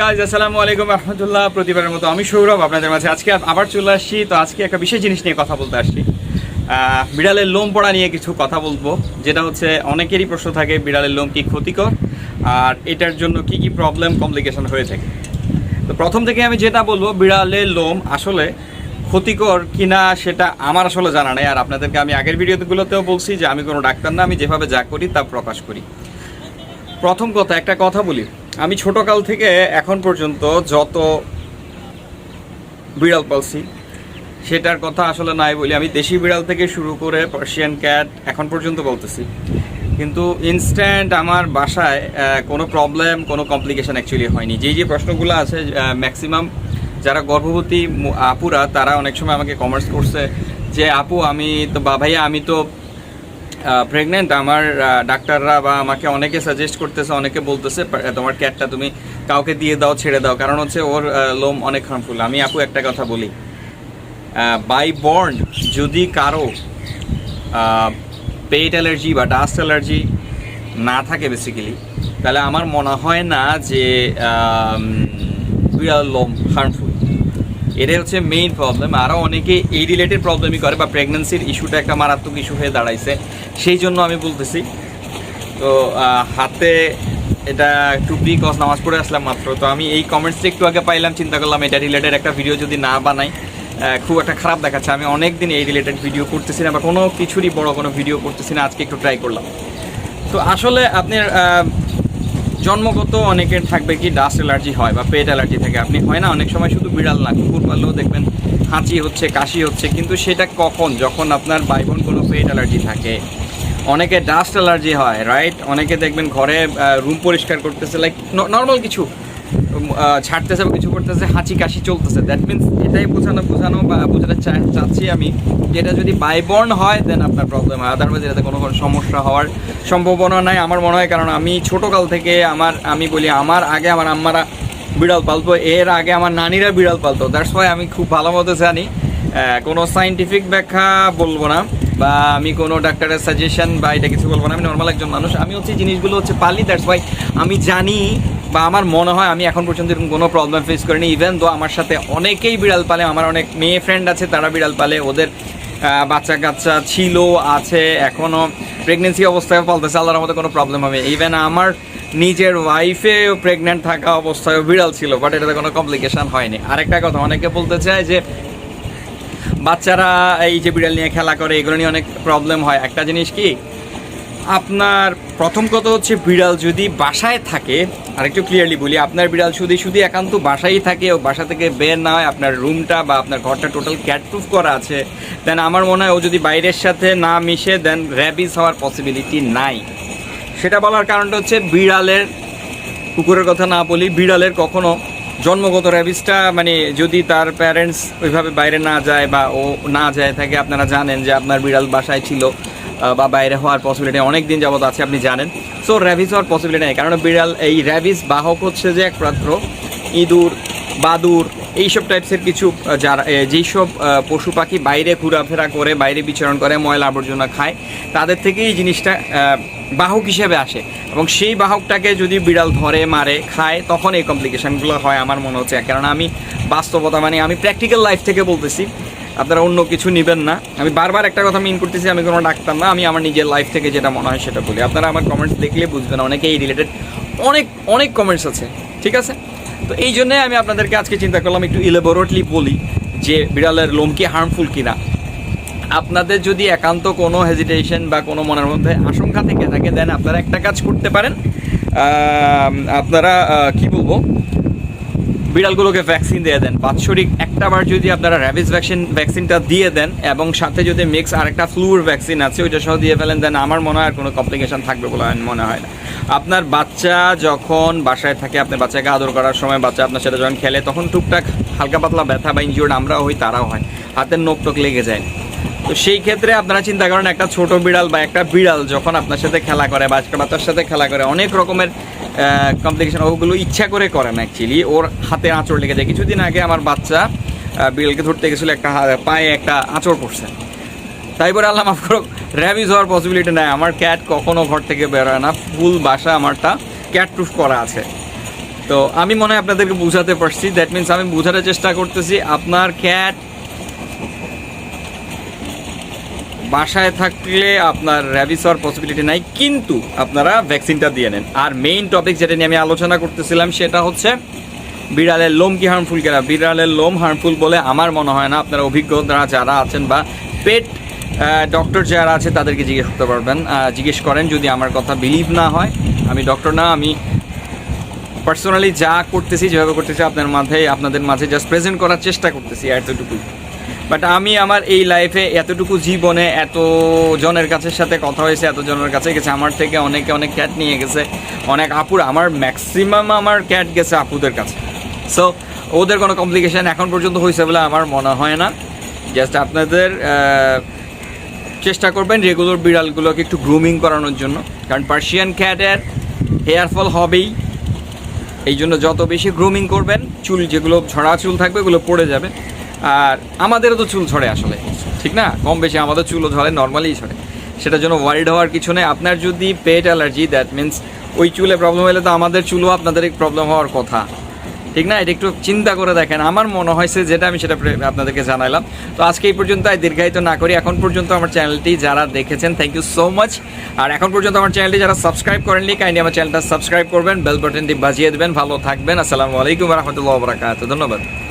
Guys আসসালামু আলাইকুম রহমতুল্লাহ প্রতিবারের মতো আমি সৌরভ, আপনাদের মাঝে আজকে আবার চলে আসছি। তো আজকে একটা বিশেষ জিনিস নিয়ে কথা বলতে আসছি। বিড়ালের লোম পড়া নিয়ে কিছু কথা বলব, যেটা হচ্ছে অনেকেরই প্রশ্ন থাকে, বিড়ালের লোম কি ক্ষতিকর? আর এটার জন্য কি কি প্রবলেম কমপ্লিকেশন হয়ে থাকে। তো প্রথম থেকে আমি যেটা বলব, বিড়ালের লোম আসলে ক্ষতিকর কিনা সেটা আমার আসলে জানা নেই। আর আপনাদেরকে আমি আগের ভিডিওগুলোতেও বলছি যে আমি কোনো ডাক্তার না, আমি যেভাবে যা করি তা প্রকাশ করি। প্রথম কথা, একটা কথা বলি। আমি ছোটকাল থেকে এখন পর্যন্ত যত বিড়াল পালছি, সেটার কথা আসলে নাই বলি। আমি দেশি বিড়াল থেকে শুরু করে পার্সিয়ান ক্যাট এখন পর্যন্ত বলতেছি কিন্তু ইনস্ট্যান্ট আমার বাসায় কোনো প্রবলেম কোনো কমপ্লিকেশন অ্যাকচুয়ালি হয়নি। যেই যে প্রশ্নগুলো আছে ম্যাক্সিমাম যারা গর্ভবতী আপুরা, তারা অনেক সময় আমাকে কমার্স করছে যে, আপু, আমি তো বা, ভাইয়া, আমি তো প্রেগনেন্ট আমার ডাক্তাররা বা আমাকে অনেকে সাজেস্ট করতেছে, অনেকে বলতেছে তোমার ক্যাটটা তুমি কাউকে দিয়ে দাও, ছেড়ে দাও। কারণ হচ্ছে ওর লোম অনেক হার্মফুল আমি আপু একটা কথা বলি। বাই বর্ন যদি কারও পেট অ্যালার্জি বা ডাস্ট অ্যালার্জি না থাকে বেসিক্যালি তাহলে আমার মনে হয় না যে বিড়াল লোম হার্মফুল এটাই হচ্ছে মেইন প্রবলেম আরও অনেকে এই রিলেটেড প্রবলেমই করে, বা প্রেগনেন্সির ইস্যুটা একটা মারাত্মক ইস্যু হয়ে দাঁড়াইছে। সেই জন্য আমি বলতেছি, তো হাতে এটা টুপি, কস, নামাজ পড়ে আসলাম মাত্র। তো আমি এই কমেন্টসটা একটু আগে পাইলাম, চিন্তা করলাম এটা রিলেটেড একটা ভিডিও যদি না বানাই খুব একটা খারাপ দেখাচ্ছে। আমি অনেক দিন এই রিলেটেড ভিডিও করতেছি না, বা কোনো কিছুরই বড় কোনো ভিডিও করতেছি না, আজকে একটু ট্রাই করলাম। তো আসলে আপনার জন্মগত অনেকের থাকবে কি ডাস্ট অ্যালার্জি হয় বা পেট অ্যালার্জি থাকে, আপনি হয় না? অনেক সময় শুধু বিড়াল না, কুকুর পাললেও দেখবেন হাঁচি হচ্ছে, কাশি হচ্ছে, কিন্তু সেটা কখন? যখন আপনার বাইবন কোনো পেট অ্যালার্জি থাকে। অনেকে ডাস্ট অ্যালার্জি হয় রাইট অনেকে দেখবেন ঘরে রুম পরিষ্কার করতেছে লাইক নর্মাল কিছু। ছাড়তেছে বা কিছু করতেছে, হাঁচি কাশি চলতেছে। দ্যাট মিনস এটাই বোঝানো বোঝানো বা বোঝাতে চাচ্ছি আমি এটা যদি বাইবর্ন হয় দেন আপনার প্রবলেম হয়। আদারওয়াইজ এটাতে কোনো কোনো সমস্যা হওয়ার সম্ভাবনা নাই। আমার মনে হয় কারণ আমি ছোটোকাল থেকে আমার, আমি বলি আমার আগে আমার আম্মারা বিড়াল পালতো, এর আগে আমার নানিরা বিড়াল পালতো। দ্যাটস ওয়াই আমি খুব ভালো মতো জানি। কোনো সাইন্টিফিক ব্যাখ্যা বলব না। বা আমি কোনো ডাক্তারের সাজেশন বা এটা কিছু বলব না। আমি নর্মাল একজন মানুষ। আমি হচ্ছে জিনিসগুলো হচ্ছে পালি দ্যাটস ওয়াই আমি জানি বা আমার মনে হয় আমি এখন পর্যন্ত এরকম কোনো প্রবলেম ফেস করিনি। ইভেন তো আমার সাথে অনেকেই বিড়াল পালে, আমার অনেক মেয়ে ফ্রেন্ড আছে, তারা বিড়াল পালে। ওদের বাচ্চা কাচ্চা ছিল, আছে এখনও প্রেগনেন্সি অবস্থায় পালতেছে, আল্লাহর মধ্যে কোনো প্রবলেম হবে। ইভেন আমার নিজের ওয়াইফেও প্রেগনেন্ট থাকা অবস্থায় বিড়াল ছিল বাট এটাতে কোনো কমপ্লিকেশন হয়নি। আরেকটা কথা, অনেকে বলতে চায় যে বাচ্চারা এই যে বিড়াল নিয়ে খেলা করে, এগুলো নিয়ে অনেক প্রবলেম হয়। একটা জিনিস কি, আপনার প্রথম কথা হচ্ছে বিড়াল যদি বাসায় থাকে, আরেকটু ক্লিয়ারলি বলি, আপনার বিড়াল শুধু শুধু একান্ত বাসায় থাকে ও বাসা থেকে বের না হয়, আপনার রুমটা বা আপনার ঘরটা টোটাল ক্যাট প্রুফ করা আছে দেন আমার মনে হয় ও যদি বাইরের সাথে না মিশে দেন র্যাবিস হওয়ার পসিবিলিটি নাই। সেটা বলার কারণটা হচ্ছে বিড়ালের, কুকুরের কথা না বলি, বিড়ালের কখনো জন্মগত র্যাবিসটা মানে যদি তার প্যারেন্টস ওইভাবে বাইরে না যায় বা ও না যায় থাকে, আপনারা জানেন যে আপনার বিড়াল বাসায় ছিল বা বাইরে হওয়ার পসিবিলিটি অনেক দিন যাবত আছে, আপনি জানেন। সো র্যাবিস হওয়ার পসিবিলিটি নেই কারণ বিড়াল, এই র্যাবিস বাহক হচ্ছে যে একমাত্র ইঁদুর, বাদুর এইসব টাইপসের কিছু যারা এ, যেইসব পশু পাখি বাইরে ঘোরাফেরা করে বাইরে বিচরণ করে ময়লা আবর্জনা খায় তাদের থেকে এই জিনিসটা বাহক হিসেবে আসে। এবং সেই বাহকটাকে যদি বিড়াল ধরে মারে খায় তখন এই কমপ্লিকেশানগুলো হয় আমার মনে হচ্ছে। কারণ আমি বাস্তবতা মানে আমি প্র্যাকটিক্যাল লাইফ থেকে বলতেছি। আপনারা অন্য কিছু নেবেন না। আমি বারবার একটা কথা মিন করতেছি আমি কোনো ডাক্তার না আমি আমার নিজের লাইফ থেকে যেটা মনে হয় সেটা বলি। আপনারা আমার কমেন্টস দেখলে বুঝবেন অনেকে এই রিলেটেড অনেক অনেক কমেন্টস আছে ঠিক আছে? তো এই জন্যে আমি আপনাদেরকে আজকে চিন্তা করলাম, একটু ইলেবোরেটলি বলি যে বিড়ালের লোম কি হার্মফুল কিনা। আপনাদের যদি একান্ত কোনো হেজিটেশন বা কোনো মনের মধ্যে আশঙ্কা থেকে থাকে দেন আপনারা একটা কাজ করতে পারেন। আপনারা কি বলব? বিড়ালগুলোকে ভ্যাকসিন দিয়ে দেন। বাৎসরিক একটা বার যদি আপনারা র্যাবিস ভ্যাকসিন ভ্যাকসিনটা দিয়ে দেন এবং সাথে যদি মিক্স আরেকটা ফ্লুর ভ্যাকসিন আছে, ওইটা সহ দিয়ে ফেলেন দেন আমার মনে হয় কোনো কমপ্লিকেশন থাকবে বলে আমার মনে হয় না। আপনার বাচ্চা যখন বাসায় থাকে, আপনার বাচ্চাকে আদর করার সময় বাচ্চা আপনার সাথে যখন খেলে, তখন টুকটাক হালকা পাতলা ব্যথা বা ইনজিওর্ড আমরাও হই, তারাও হয়। হাতের নোক টোক লেগে যায়। তো সেই ক্ষেত্রে আপনারা চিন্তা করেন, একটা ছোট বিড়াল বা একটা বিড়াল যখন আপনার সাথে খেলা করে বা একটা বাচ্চার সাথে খেলা করে, অনেক রকমের কমপ্লিকেশন ওগুলো ইচ্ছা করে করে না অ্যাকচুয়ালি ওর হাতে আঁচড় লেগে যায়। কিছুদিন আগে আমার বাচ্চা বিড়ালকে ধরতে গেছিল একটা পায়ে একটা আঁচড় পড়ছে। তাই বলে, আল্লাহ মাফ করো র্যাবিজ হওয়ার পসিবিলিটি নাই। আমার ক্যাট কখনো ঘর থেকে বেরোয় না। ফুল বাসা আমারটা ক্যাট প্রুফ করা আছে। তো আমি মনে হয় আপনাদেরকে বোঝাতে পারছি। দ্যাট মিনস আমি বোঝানোর চেষ্টা করতেছি, আপনার ক্যাট বাসায় থাকলে আপনার র্যাবিস হওয়ার পসিবিলিটি নাই, কিন্তু আপনারা ভ্যাকসিনটা দিয়ে নেন। আর মেইন টপিক যেটা নিয়ে আমি আলোচনা করতেছিলাম, সেটা হচ্ছে বিড়ালের লোম কি হার্মফুল কেনা? বিড়ালের লোম হার্মফুল বলে আমার মনে হয় না। আপনারা অভিজ্ঞতা যারা আছেন বা পেট ডক্টর যারা আছে, তাদেরকে জিজ্ঞেস করতে পারবেন। জিজ্ঞেস করেন যদি আমার কথা বিলিভ না হয়। আমি ডক্টর না, আমি পার্সোনালি যা করতেছি, যেভাবে করতেছি, আপনার মাঝে, আপনাদের মাঝে জাস্ট প্রেজেন্ট করার চেষ্টা করতেছি, এতটুকুই। বাট আমি আমার এই লাইফে এতটুকু জীবনে এত জনের কাছে সাথে কথা হয়েছে, এত জনের কাছে গেছে। আমার থেকে অনেকে অনেক ক্যাট নিয়ে গেছে, অনেক আপুর। আমার ম্যাক্সিমাম আমার ক্যাট গেছে আপুদের কাছে। সো ওদের কোনো কমপ্লিকেশন এখন পর্যন্ত হয়েছে বলে আমার মনে হয় না। জাস্ট আপনাদের চেষ্টা করবেন রেগুলার বিড়ালগুলোকে একটু গ্রুমিং করানোর জন্য। কারণ পার্সিয়ান ক্যাটের হেয়ার ফল হবেই। এই জন্য যত বেশি গ্রুমিং করবেন, চুল যেগুলো ঝরা চুল থাকবে ওগুলো পড়ে যাবে। আর আমাদেরও তো চুল ঝরে আসলে, ঠিক না? কম বেশি আমাদের চুলও ঝরে নর্মালি ঝরে। সেটার জন্য ওয়ারিড হওয়ার কিছু নেই। আপনার যদি পেট অ্যালার্জি দ্যাট মিন্স ওই চুলে প্রবলেম হলে তো আমাদের চুলও আপনাদের প্রবলেম হওয়ার কথা। ঠিক না? এটা একটু চিন্তা করে দেখেন। আমার মনে হয়েছে যেটা আমি সেটা আপনাদেরকে জানাইলাম। তো আজকে এই পর্যন্ত আর দীর্ঘায়িত না করি। এখন পর্যন্ত আমার চ্যানেলটি যারা দেখেছেন থ্যাংক ইউ সো মাচ আর এখন পর্যন্ত আমার চ্যানেলটি যারা সাবস্ক্রাইব করেননি কাইন্ডলি আমার চ্যানেলটা সাবস্ক্রাইব করবেন। বেল বাটনটি বাজিয়ে দেবেন। ভালো থাকবেন। আসসালামু আলাইকুম রহমতুল্লাহ বরাকাত ধন্যবাদ।